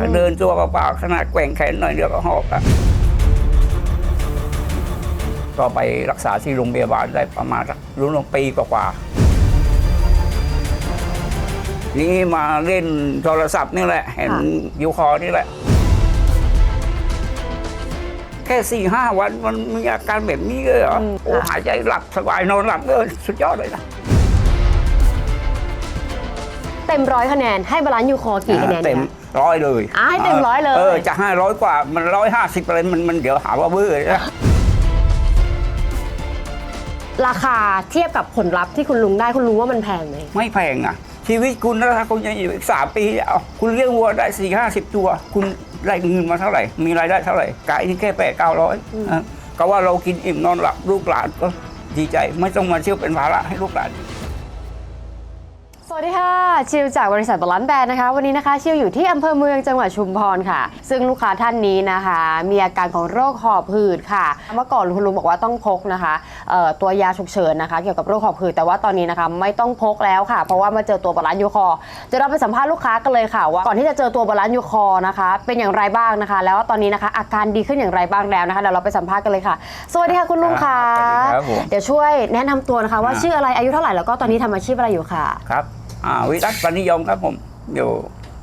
ก็เดินตัวเปล่าๆขนาดแกว่งแขนหน่อยเดียวก็หอบอะก็ไปรักษาที่โรงพยาบาลได้ประมาณสักรู้ลงปีกว่าๆนี่มาเล่นโทรศัพท์นี่แหละ เห็นค่ะยูคอนี่แหละ แค่สี่ห้าวันมันมีอาการแบบนี้เลยเหรออืมโอ้ค่ะหายใจหลับสบายนอนหลับเออสุดยอดเลยนะเต็มร้อยคะแนนให้บาลานซ์ยูคอกี่คะแนนเต็มคะ ร้อยเลยอ่าให้เต็มร้อยเลย เออจะห้าร้อยกว่ามันร้อยห้าสิบอะไรมันมันเดี๋ยวหาว่าเวอร์นะราคาเทียบกับผลลัพธ์ที่คุณลุงได้คุณลุงว่ามันแพงไหมไม่แพงอะ ชีวิตคุณนะถ้าคุณจะอยู่อีกสามปีเอาคุณเลี้ยงวัวได้สี่ห้าสิบตัว คุณได้เงินมาเท่าไหร่ มีรายได้เท่าไหร่ไก่นี่แค่แปดเก้าร้อยก็ว่าเรากินอิ่มนอนหลับลูกหลานก็ดีใจ ไม่ต้องมาเชื่อเป็นภาระให้ลูกหลาน สวัสดีค่ะ ชิวจากบริษัทบาลานซ์แบรนด์นะคะ วันนี้นะคะ ชิวอยู่ที่อำเภอเมืองจังหวัดชุมพรค่ะ ซึ่งลูกค้าท่านนี้นะคะ มีอาการของโรคหอบหืดค่ะเมื่อก่อนคุณลุงบอกว่าต้องพกนะคะเอ่อตัวยาฉุกเฉินนะคะ เกี่ยวกับโรคหอบหืดแต่ว่าตอนนี้นะคะไม่ต้องพกแล้วค่ะ เพราะว่ามาเจอตัวบาลานซ์ยูคอร์เดี๋ยวเราไปสัมภาษณ์ลูกค้ากันเลยค่ะว่าก่อนที่จะเจอตัวบาลานซ์ยูคอร์นะคะ เป็นอย่างไรบ้างนะคะ แล้วตอนนี้นะคะอาการดีขึ้นอย่างไรบ้างแล้วนะคะเดี๋ยวเราไปสัมภาษณ์กันเลยค่ะ สวัสดีค่ะคุณลุงค่ะสวัสดีครับผมเดี๋ยวช่วยแนะนำตัวนะคะว่าอ่าชื่ออะไรอายุเท่าไหร่แล้วก็ตอนนี้ทำอาชีพอะไรอยู่ค่ะครับ อ่าวิรัตปนิยมครับผมอยู่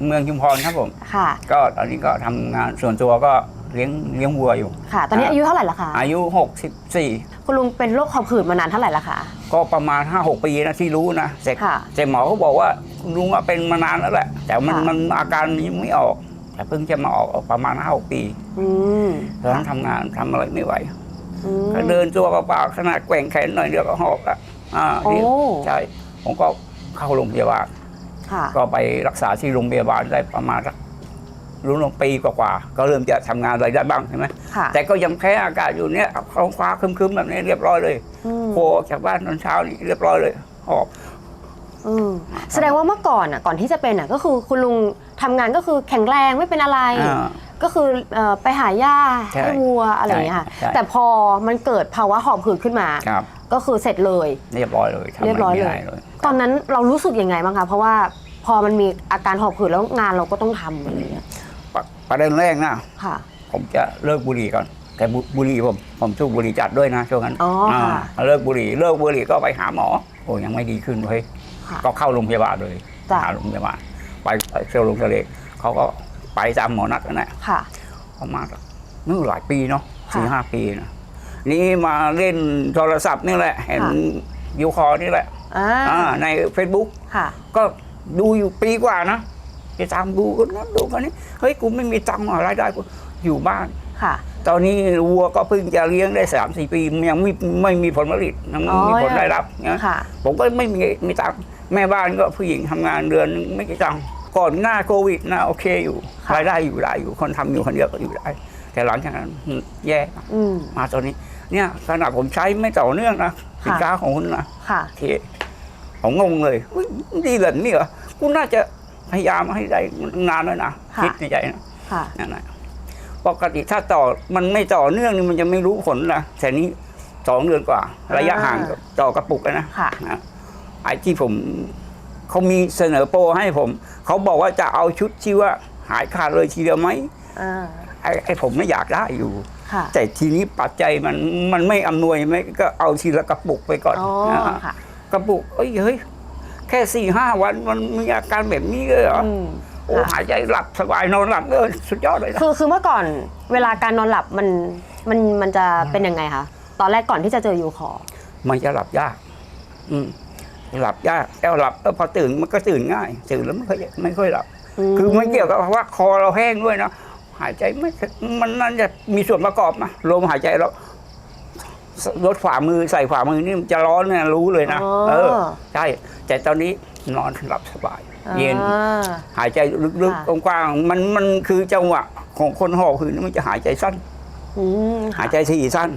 เมืองชุมพรครับผม ค่ะ ก็ตอนนี้ก็ทำงานส่วนตัวก็เลี้ยงเลี้ยงวัวอยู่ ค่ะ ตอนนี้อายุเท่าไหร่ละคะอายุ 64 คุณลุงเป็นโรคหอบหืดมานานเท่าไหร่ละคะ ก็ประมาณ 5-6 ปีนะที่รู้นะแต่ค่ะแต่หมอเขาบอกว่าลุงว่าเป็นมานานแล้วแหละ แต่มันค่ะ มันอาการนี้ไม่ออก แต่เพิ่งจะมาออกประมาณ5-6ปีอืมตอนนั้นทำงานทำอะไรไม่ไหว อืม ก็เดินตัวเปล่าๆขนาดแกว่งแขนหน่อยเดียวก็หอบอะอ่าโอ้นี่ใช่ผมก็ เข้าโรงพยาบาลค่ะก็ไปรักษาที่โรงพยาบาลได้ประมาณสักรู้ลงปีกว่าๆก็เริ่มจะทำงานอะไรได้บ้างใช่ไหมค่ะแต่ก็ยังแพ้อากาศอยู่เนี้ยท้องฟ้าครึมๆแบบนี้เรียบร้อยเลยอืมโผล่ออกจากบ้านตอนเช้านี่เรียบร้อยเลยหอบอืมแสดงว่าเมื่อก่อนอะก่อนที่จะเป็นอะก็คือคุณลุงทำงานก็คือแข็งแรงไม่เป็นอะไรอ่าก็คือเอ่อไปหาหญ้าใช่ให้วัวอะไรอย่างเงี้ยค่ะใช่ใช่แต่พอมันเกิดภาวะหอบหืดขึ้นมาครับ ก็คือเสร็จเลย เรียบร้อยเลยทำะไเรียบร้อยเลยไม่ได้ตอนนั้นเรารู้สึกยังไงบ้างคะเพราะว่าพอมันมีอาการหอบหืดแล้วงานเราก็ต้องทำอะไรอย่างเงี้ยปะประเด็นแรกนะ ค่ะ ผมจะเลิกบุหรี่ก่อน แต่บุบุหรี่ผมผมสูบบุหรี่จัดด้วยนะช่วงนั้นอ๋อค่ะาเลิกบุหรี่เลิกบุหรี่ก็ไปหาหมอ โอ้ยังไม่ดีขึ้นเลยค่ะ ก็เข้าโรงพยาบาลเลยจ้ะ หาโรงพยาบาลไปไปเซลล์โรงทะเลเขาก็ไปตามหมอนัดนั่นแหละค่ะ ประมาณนู่นหลายปีเนาะค่ะ สี่ห้าปีนะ นี่มาเล่นโทรศัพท์นี่แหละ เห็นค่ะยูคอนี่แหละอ่าอ่าใน Facebook ค่ะก็ดูอยู่ปีกว่านะจะตามดูกันนั้นดูกันนี้เฮ้ยกูไม่มีตังค์อะไรายได้กูอยู่บ้านค่ะ ตอนนี้วัวก็เพิ่งจะเลี้ยงได้สามสี่ปียังไม่ไม่มีผลผลิตยังไม่มีอ๋อผลได้รับนะค่ะผมก็ไม่มีมีตังค์แม่บ้านก็ผู้หญิงทำงานเดือนนึงไม่กี่ตังค์ก่อนหน้าโควิดนะโอเคอยู่ค่ะรายได้อยู่ได้อยู่คนทำอยู่คนเดียวก็อยู่ได้ แต่หลังจากนั้นอืมแย่อืมมาตอนนี้ เนี่ยขนาดผมใช้ไม่ต่อเนื่องนะสินค้าของคุณนะค่ะโอเคผมงงเลยอุ๊ยดีเหรอนี่เหรอกูน่าจะพยายามให้ได้นานแล้วนะค่ะคิดในใจนะค่ะนั่นแหละปกติถ้าต่อมันไม่ต่อเนื่องนี่มันจะไม่รู้ผลนะแต่นี้สองเดือนกว่า ระยะห่างกับต่อกระปุกอะนะค่ะนะไอ้ที่ผมเขามีเสนอโปรให้ผม เขาบอกว่าจะเอาชุดที่ว่าหายขาดเลยทีเดียวไหมอ่าไอ้ไอ้ผมไม่อยากได้อยู่ ค่ะแต่ทีนี้ปัจจัยมันมันไม่อำนวยไม่ก็เอาทีละกระปุกไปก่อนอ๋อนะค่ะ กระปุกเอ้ยเฮ้ยแค่สี่ห้าวันมันมีอาการแบบนี้เลยเหรออืมโอ้ค่ะ หายใจหลับสบายนอนหลับเออสุดยอดเลยนะคือคือเมื่อก่อนเวลาการนอนหลับมันมันมันจะเป็นยังไงคะตอนแรกก่อนที่จะเจอยูคอร์มันจะหลับยาก อืมหลับยากแล้วหลับเออพอตื่นมันก็ตื่นง่ายตื่นแล้วไม่ค่อยไม่ค่อยหลับ คือไม่เกี่ยวกับว่าคอเราแห้งด้วยนะ หายใจไม่มันนั่นจะมีส่วนประกอบนะลมหายใจเราลดฝ่ามือใส่ฝ่ามือนี่มันจะร้อนเนี่ยรู้เลยนะ อ๋อ เออ ใช่ แต่ตอนนี้นอนหลับสบาย เย็น อ่า หายใจลึกค่ะ ๆกว้างๆมันมันคือจังหวะของคนหอบหืดมันจะหายใจสั้น อืมหายใจถี่สั้น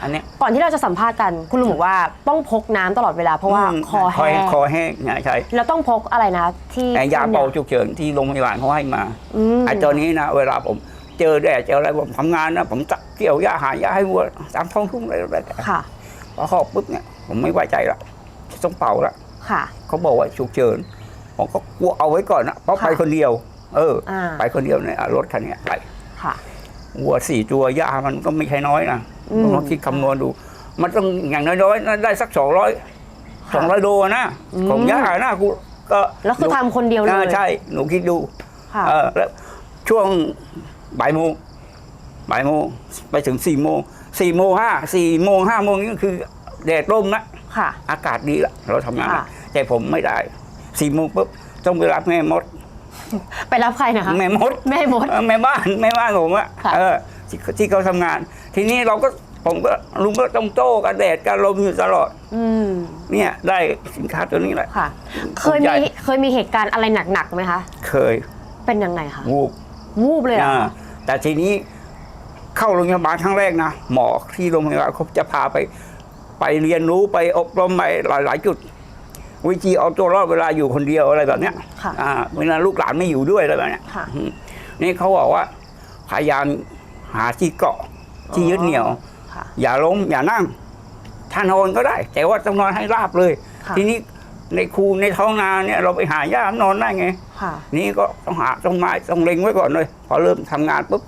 อันเนี้ยก่อนที่เราจะสัมภาษณ์กัน คุณลุงบอกว่าต้องพกน้ำตลอดเวลาเพราะว่าอืมคอแห้งคอแห้งเนี่ยใช่แล้วต้องพกอะไรนะ ที่แต่ยาเป่าฉุกเฉินที่โรงพยาบาลเขาให้มาอืมไอ้ตัวนี้นะเวลาผม เจอแดดเจออะไรผมทำงานนะผมตักเกี่ยวหญ้าหาหญ้าให้วัวตามท้องทุ่งอะไรอะไรแต่ค่ะพอหอบปุ๊บเนี่ยผมไม่ไว้ใจละต้องเป่าละค่ะเขาบอกว่าฉุกเฉินผมก็กลัวเอาไว้ก่อนนะเพราะค่ะไปคนเดียว เอออ่าไปคนเดียวเนี่ยเอารถคันเนี้ยไปค่ะวัวสี่ตัวยามันก็ไม่ใช่น้อยนะอืมลองคิดคำนวณดู มันต้องอย่างน้อยๆได้สักสองร้อยสองร้อยโลนะอืมของยานะกูก็แล้วคือทำคนเดียวเลยอ่าใช่หนูคิดดูค่ะเออแล้วช่วง บ่ายโมงบ่ายโมงไปถึงสี่โมงสี่โมงห้าสี่โมงห้าโมงนี่ก็คือแดดร่มนะค่ะ อากาศดีละเราทำงานค่ะ แต่ผมไม่ได้สี่โมงปุ๊บต้องไปรับแม่มด ไปรับใครนะคะ แม่มดแม่มด เออแม่บ้านแม่บ้านผมอะค่ะ เออที่ที่เขาทำงาน ทีนี้เราก็ผมก็ลุงก็ต้องโต้กับแดดกับลมอยู่ตลอด อืมเนี่ยได้สินค้าตัวนี้แหละ ค่ะ เคยภูมิใจมีเคยมีเหตุการณ์อะไรหนักๆไหมคะ เคยเป็นยังไงคะ วูบวูบเลยเหรออ่าคะ แต่ทีนี้เข้าโรงพยาบาลครั้งแรกนะหมอที่โรงพยาบาลเขาจะพาไป ไปเรียนรู้ไปอบรมไปหลาย ๆ จุด วิธีเอาตัวรอดเวลาอยู่คนเดียวอะไรแบบเนี้ยค่ะอ่าเวลาลูกหลานไม่อยู่ด้วยอะไรแบบเนี้ยค่ะอืมนี่เขาบอกว่าพยายามหาที่เกาะที่ยึดเหนี่ยวค่ะอย่าล้มอย่านั่งถ้านอนก็ได้ แต่ว่าต้องนอนให้ราบเลยค่ะทีนี้ในคูในท้องนาเนี่ยเราไปหาหญ้านอนได้ไง ค่ะ นี่ก็ต้องหาต้องไม้ต้องเล็งไว้ก่อนเลย พอเริ่มทำงานปุ๊บ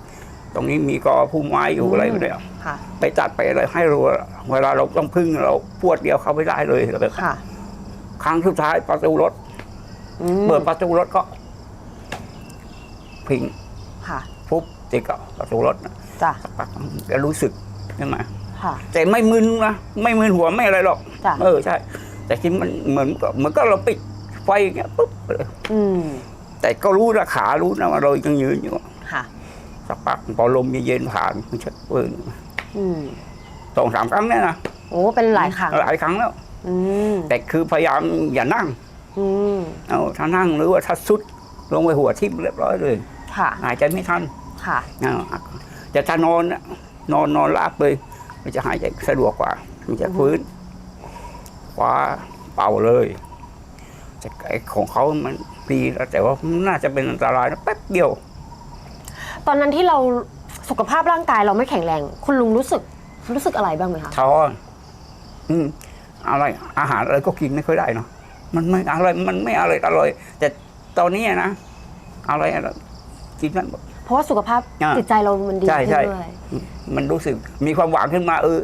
ตรงนี้มีกอพุ่มไม้อยู่อะไรอยู่เนี่ยค่ะไปตัดไปอะไรให้รู้ว่าเวลาเราต้องพึ่งเราปวดเดียวเข้าไม่ได้เลยแบบค่ะครั้งสุดท้ายประตูรถอืมเปิดประตูรถก็ พิงค่ะปุ๊บติดกับประตูรถนะจ้ะสักพักก็รู้สึกใช่ไหมค่ะแต่ไม่มึนนะไม่มึนหัวไม่อะไรหรอกจ้ะเออใช่ แต่ที่มันเหมือนกับเหมือนก็เราปิด ไฟอย่างเงี้ยปุ๊บเลยอืมแต่ก็รู้นะขารู้นะว่าเรายังยืนอยู่ค่ะ สักพักพอลมเย็นๆผ่านมันชักเปิงอืมสองสามครั้งเนี่ยนะโอ้เป็นหลายครั้งหลายครั้งแล้วอืมแต่คือพยายามอย่านั่ง อืมเอาถ้านั่งหรือว่าถ้าสุดลงไปหัวทิ่มเรียบร้อยเลยค่ะหายใจไม่ทันค่ะเอาแต่ถ้านอนน่ะนอนนอนราบเลย มันจะหายใจสะดวกกว่า มันจะฟื้นคว้าเป่าเลย แต่ไอ้ของเขามันดีแล้วแต่ว่ามันน่าจะเป็นอันตรายนะแป๊บเดียว ตอนนั้นที่เราสุขภาพร่างกายเราไม่แข็งแรง คุณลุงรู้สึกรู้สึกอะไรบ้างไหมคะท้ออืมอะไรอาหารอะไรก็กินไม่ค่อยได้เนาะมันไม่อะไรมันไม่อร่อยอร่อยแต่ตอนนี้นะอะไรอะไรกินมันหมดเพราะว่าสุขภาพอ่าจิตใจเรามันดีใช่ขึ้นใช่ด้วยมันรู้สึกมีความหวังขึ้นมาเออ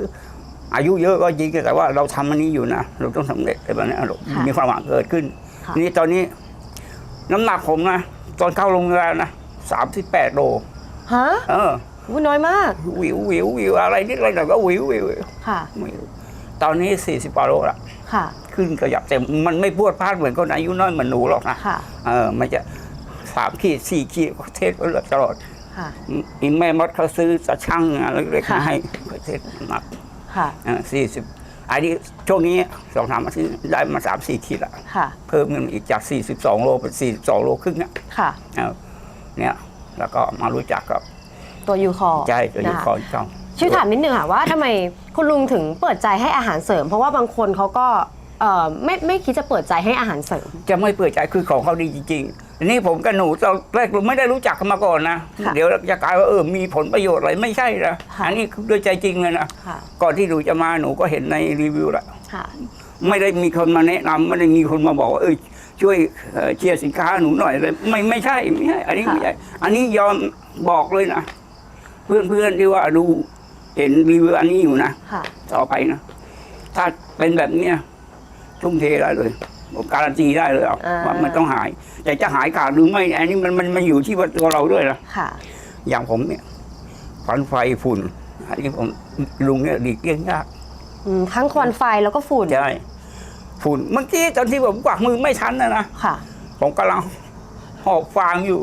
อายุเยอะก็จริงแต่ว่าเราทำอันนี้อยู่นะเราต้องสำเร็จอะไรแบบนี้เรามีความหวังเกิดขึ้น ค่ะนี่ตอนนี้ น้ำหนักผมนะตอนเข้าโรงพยาบาลนะสามสิบแปดโลฮะเอออุ๊ยน้อยมากวิววิววิวอะไรนิดอะไรหน่อยก็วิววิววิวค่ะวิวตอนนี้สี่สิบกว่าโลละค่ะ ขึ้นขยับแต่มันไม่พรวดพลาดเหมือนคนอายุน้อยเหมือนหนูหรอกนะค่ะ เออมันจะสามขีดสี่ขีดเทสก็ตลอดค่ะอีแม่มดเขาซื้อตะช่างอะไรเล็กๆค่ะมาให้ก็เทศหนักค่ะสี่สิบ อันนี้ช่วงนี้สองสามอาทิตย์ได้มาสามสี่ขีดละค่ะ เพิ่มเงินอีกจาก 42 โลเป็น42 โลครึ่งเนี่ยค่ะเอาเนี่ยแล้วก็มารู้จักกับตัวยูคอใจตัวยูนะคะคอนช่องช่วยถามนิดนึงค่ะว่าทำไมคุณลุงถึงเปิดใจให้อาหารเสริม เพราะว่าบางคนเขาก็ เอ่อไม่ไม่คิดจะเปิดใจให้อาหารเสริม จะไม่เปิดใจคือของเขาดีจริงๆทีนี้ผมกับหนูตอนแรกเราไม่ได้รู้จักกันมาก่อนนะ ค่ะเดี๋ยวจะกลายว่าเออมีผลประโยชน์อะไรไม่ใช่นะค่ะ อันนี้คือด้วยใจจริงเลยนะค่ะก่อนที่หนูจะมาหนูก็เห็นในรีวิวแล้วค่ะไม่ได้มีคนมาแนะนำไม่ได้มีคนมาบอกว่าเออช่วยเอ่อเชียร์สินค้าหนูหน่อยเลยไม่ไม่ใช่ไม่ใช่ อันนี้ไม่ใช่อันนี้ยอมบอกเลยนะเพื่อนเพื่อนๆที่ว่าดูเห็นรีวิวอันนี้อยู่นะ ค่ะต่อไปนะ ถ้าเป็นแบบเนี้ย ทุ่มเทได้เลยผมการันตีได้เลยอะอ่า ว่ามันต้องหาย แต่จะหายขาดหรือไม่ อันนี้มันมันมันอยู่ที่ว่าตัวเราด้วยนะค่ะ อย่างผมเนี่ยฟันไฟฝุ่นอันนี้ผมลุงเนี่ยดีกเลี่ยงยากอืมทั้งควันไฟแล้วก็ฝุ่น ใช่ฝุ่นเมื่อกี้ตอนที่ผมกวักมือไม่ทันนะนะค่ะ ผมกำลังหอบฟางอยู่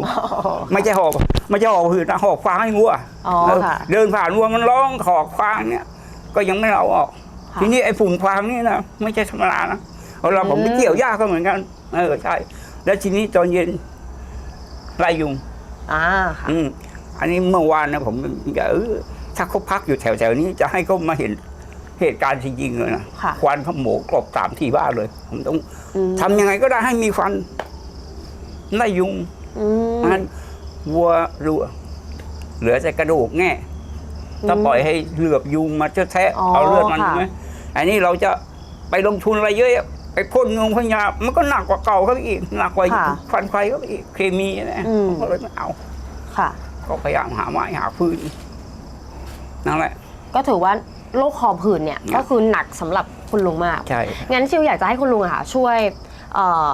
ไม่ใช่หอบไม่ใช่หอบหืดนะหอบฟางให้วัวอ๋อเออค่ะ เดินผ่านวัวมันร้องหอบฟางเนี่ย ก็ยังไม่เอาออกค่ะ ทีนี้ไอ้ฝุ่นฟางนี่นะไม่ใช่ธรรมดานะเพราะเราผมไปอืมเกี่ยวหญ้าก็เหมือนกันเออใช่ แล้วทีนี้ตอนเย็นไล่ยุงอ่าค่ะอืมอันนี้เมื่อวานนะผมจะเออถ้าเขาพักอยู่แถวๆนี้จะให้เขามาเห็นเหตุการณ์จริงๆเลยนะค่ะควันขโมงกลบตามที่บ้านเลย ผมต้องอืมทำยังไงก็ได้ให้มีควันไล่ยุงอืมงั้นวัวรัวเหลือแต่กระดูกแง่ ถ้าปล่อยให้เหลือบยุงมาเจ้าแทะอ๋อเอาเลือดมันค่ะใช่ไหมอันนี้เราจะไปลงทุนอะไรเยอะไอ้พ่นงงพญามันก็หนักกว่าเก่าเขาอีกหนักกว่าค่ะฟันไฟก็อีกเคมีนะอืมผมก็เลยไม่เอาค่ะ ก็พยายามหาไม้หาฟืนนั่นแหละ ก็ถือว่าโรคหอบหืดเนี่ยครับก็คือหนักสำหรับคุณลุงมากใช่งั้นชิวอยากจะให้คุณลุงอะค่ะช่วยเอ่อ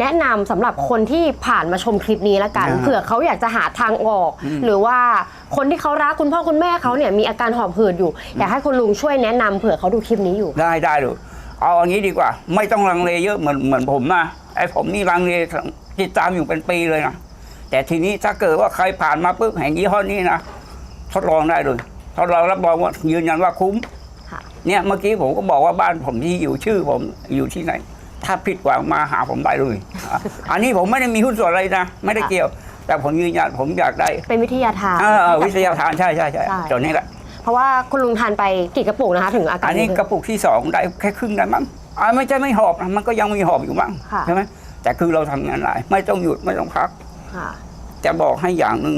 แนะนำสำหรับคนที่ผ่านมาชมคลิปนี้ละกันอ่าเผื่อเขาอยากจะหาทางออกอืมหรือว่า คนที่เขารักคุณพ่อคุณแม่เขาเนี่ยมีอาการหอบหืดอยู่อยากให้คุณลุงช่วยแนะนำเผื่อเขาดูคลิปนี้อยู่ ได้ได้เลยเอาอย่างนี้ดีกว่า ไม่ต้องลังเลเยอะเหมือนเหมือนผมนะไอ้ผมนี่ลังเลติดตามอยู่เป็นปีเลยนะแต่ทีนี้ถ้าเกิดว่าใครผ่านมาปุ๊บแห่งยี่ห้อนี้นะทดลองได้เลยทดลองรับรองว่ายืนยันว่าคุ้มค่ะเนี่ยเมื่อกี้ผมก็บอกว่าบ้านผมที่อยู่ชื่อผมอยู่ที่ไหน ถ้าผิดหวังมาหาผมได้เลยอะอันนี้ผมไม่ได้มีหุ้นส่วนอะไรนะ ไม่ได้เกี่ยว แต่ผมยืนยันผมอยากได้เป็นวิทยาทานเออวิทยาทานใช่ใช่ใช่ใช่ตัวนี้แหละเพราะว่าคุณลุงทานไปกี่กระปุกนะคะถึงอาการอันนี้นี้กระปุกที่สองได้แค่ครึ่งได้มั้งอ่าไม่ใช่ไม่หอบนะมันก็ยังมีหอบอยู่บ้างค่ะใช่ไหมแต่คือเราทำงานหลายไม่ต้องหยุดไม่ต้องพักค่ะจะบอกให้อย่างหนึ่ง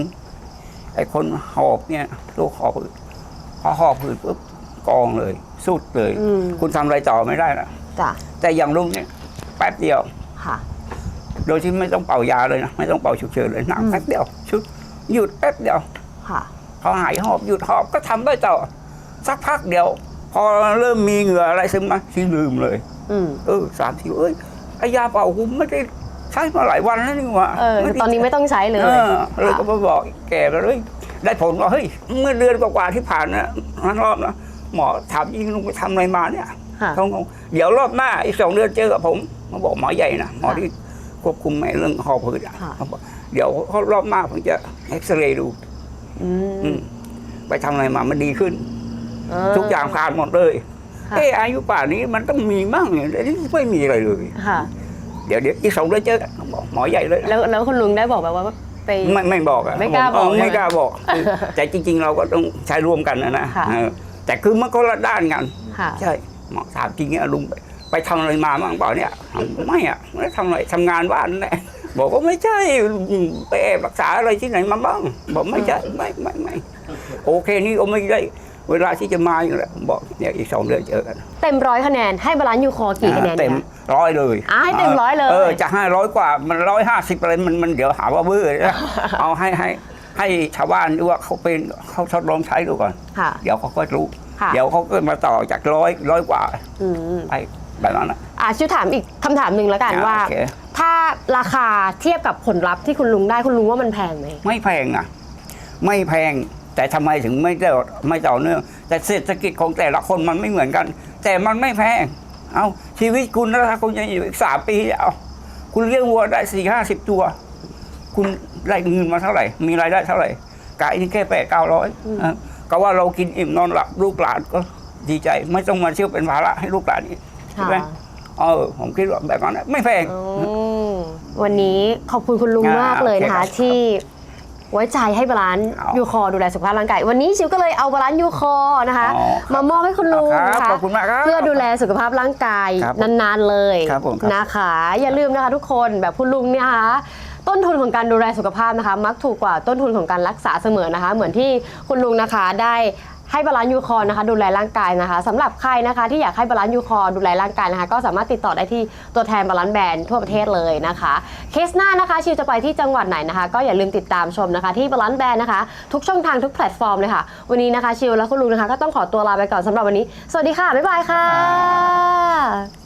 ไอ้คนหอบเนี่ยโรคหอบหืดพอหอบหืดปุ๊บกองเลย สุดเลยอืมคุณทำอะไรต่อไม่ได้นะจ้ะแต่อย่างลุงเนี่ยแป๊บเดียวค่ะ โดยที่ไม่ต้องเป่ายาเลยนะไม่ต้องเป่าฉุกเฉินเลยหนักอืมแป๊บเดียวชุดหยุดแป๊บเดียวค่ะพอหายหอบหยุดหอบก็ทำได้ต่อสักพักเดียว พอเริ่มมีเหงื่ออะไรซึมมาที่ลืมเลยอืมเออสามทีเอ้ยไอยาเป่าหุมไม่ได้ใช้มาหลายวันแล้วนี่หว่าเออไม่ได้ตอนนี้ไม่ต้องใช้เลยเออเลยก็มาบอกแกก็เลยได้ผลว่าเฮ้ยเมื่อเดือนกว่าๆที่ผ่านนะนั้นรอบนะหมอถามยิงลุงไปทำอะไรมาเนี่ยค่ะเขางงเดี๋ยวรอบหน้าอีกสองเดือนเจอกับผมมาบอกหมอใหญ่นะหมอที่ ควบคุมไอ้เรื่องหอบผืดอะค่ะ เขาบอกเดี๋ยวเขารอบหน้าผมจะเอ็กซเรย์ดู อือืมมไปทำอะไรมามันดีขึ้น เทุกอย่างผ่านหมดเลยค่ะ เอออายุป่านนี้มันต้องมีมั่งเนี่ยแต่นี่ไม่มีอะไรเลย ค่ะ เดี๋ยวเดี๋ยวอีกสองเดือนเจอกันบอกหมอใหญ่เลยนะแล้วแล้วคุณลุงได้บอกแบบว่าไป ไม่ไม่บอกอะไม่กล้าบอกเไม่กล้าบอกใช่ไหมแต่จริง ๆ เราก็ต้องใช้ร่วมกันนะนะค่ะ เออแต่คือมันก็ละด้านกัน ค่ะ ใช่หมอถามจริงเนี่ยลุงไป ไปทำอะไรมาบ้างเปล่าเนี่ย ไม่อะไม่ได้ทำอะไรทำงานบ้านนั่นแหละบอกว่าไม่ใช่ไปแอบรักษาอะไรที่ไหนมาบ้าง บอกไม่ใช่ไม่ไม่ไม่โอเคนี่ก็ไม่ได้เวลาที่จะมาอยู่แล้วบอกเนี่ยอีกสองเดือนเจอกันเต็มร้อยคะแนนให้บาลานซ์ยูคอกี่คะแนนเต็มคะร้อยเลยอะให้เต็มร้อยเลยเออจะห้าร้อยกว่ามันร้อยห้าสิบอะไรมันมันเดี๋ยวหาว่าเบื่อนะเอาให้ให้ให้ชาวบ้านดูว่าเขาเป็นเขาทดลองใช้ดูก่อนค่ะเดี๋ยวเขาก็รู้ค่ะเดี๋ยวเขาก็มาต่อจากร้อยร้อยกว่าอืมไป แบบนั้นนะอะชิวถามอีกคำถามหนึ่งแล้วกันว่า โอเค ถ้าราคาเทียบกับผลลัพธ์ที่คุณลุงได้คุณลุงว่ามันแพงไหมไม่แพงอะไม่แพงแต่ทำไมถึงไม่ได้ไม่ต่อเนื่อง แต่เศรษฐกิจของแต่ละคนมันไม่เหมือนกัน แต่มันไม่แพง เอาชีวิตคุณนะถ้าคุณจะอยู่อีกสามปีเอาคุณเลี้ยงวัวได้สี่ห้าสิบตัว คุณได้เงินมาเท่าไหร่ มีรายได้เท่าไหร่กายนี่แค่แปดเก้าร้อยก็ว่าเรากินอิ่มนอนหลับลูกหลานก็ดีใจ ไม่ต้องมาเชื่อเป็นภาระให้ลูกหลานอีกใช่ไหมค่ะเออผมคิดว่าแบบนั้นนะไม่แพงอืมวันนี้ขอบคุณคุณลุงอ่ามากเลยนะคะโอเคครับที่ไว้ใจให้บาลานซ์เอายูคอดูแลสุขภาพร่างกาย วันนี้ชิวก็เลยเอาบาลานซ์ยูคอนะคะอ๋อครับมามอบให้คุณลุงครับนะคะขอบคุณมากครับเพื่อดูแลสุขภาพร่างกายครับผมนานๆเลยครับผมครับนะคะ อย่าลืมนะคะทุกคนแบบคุณลุงเนี่ยนะคะต้นทุนของการดูแลสุขภาพนะคะ มักถูกกว่าต้นทุนของการรักษาเสมอนะคะ เหมือนที่คุณลุงนะคะได้ ให้บาลานซ์ยูคอนะคะดูแลร่างกายนะคะสำหรับใครนะคะที่อยากให้บาลานซ์ยูคอดูแลร่างกายนะคะ ก็สามารถติดต่อได้ที่ตัวแทนบาลานซ์แบรนด์ทั่วประเทศเลยนะคะ เคสหน้านะคะชิวจะไปที่จังหวัดไหนนะคะ ก็อย่าลืมติดตามชมนะคะที่บาลานซ์แบรนด์นะคะทุกช่องทางทุกแพลตฟอร์มเลยค่ะ วันนี้นะคะชิวและคุณลุงนะคะ ก็ต้องขอตัวลาไปก่อนสำหรับวันนี้ สวัสดีค่ะบ๊ายบายค่ะ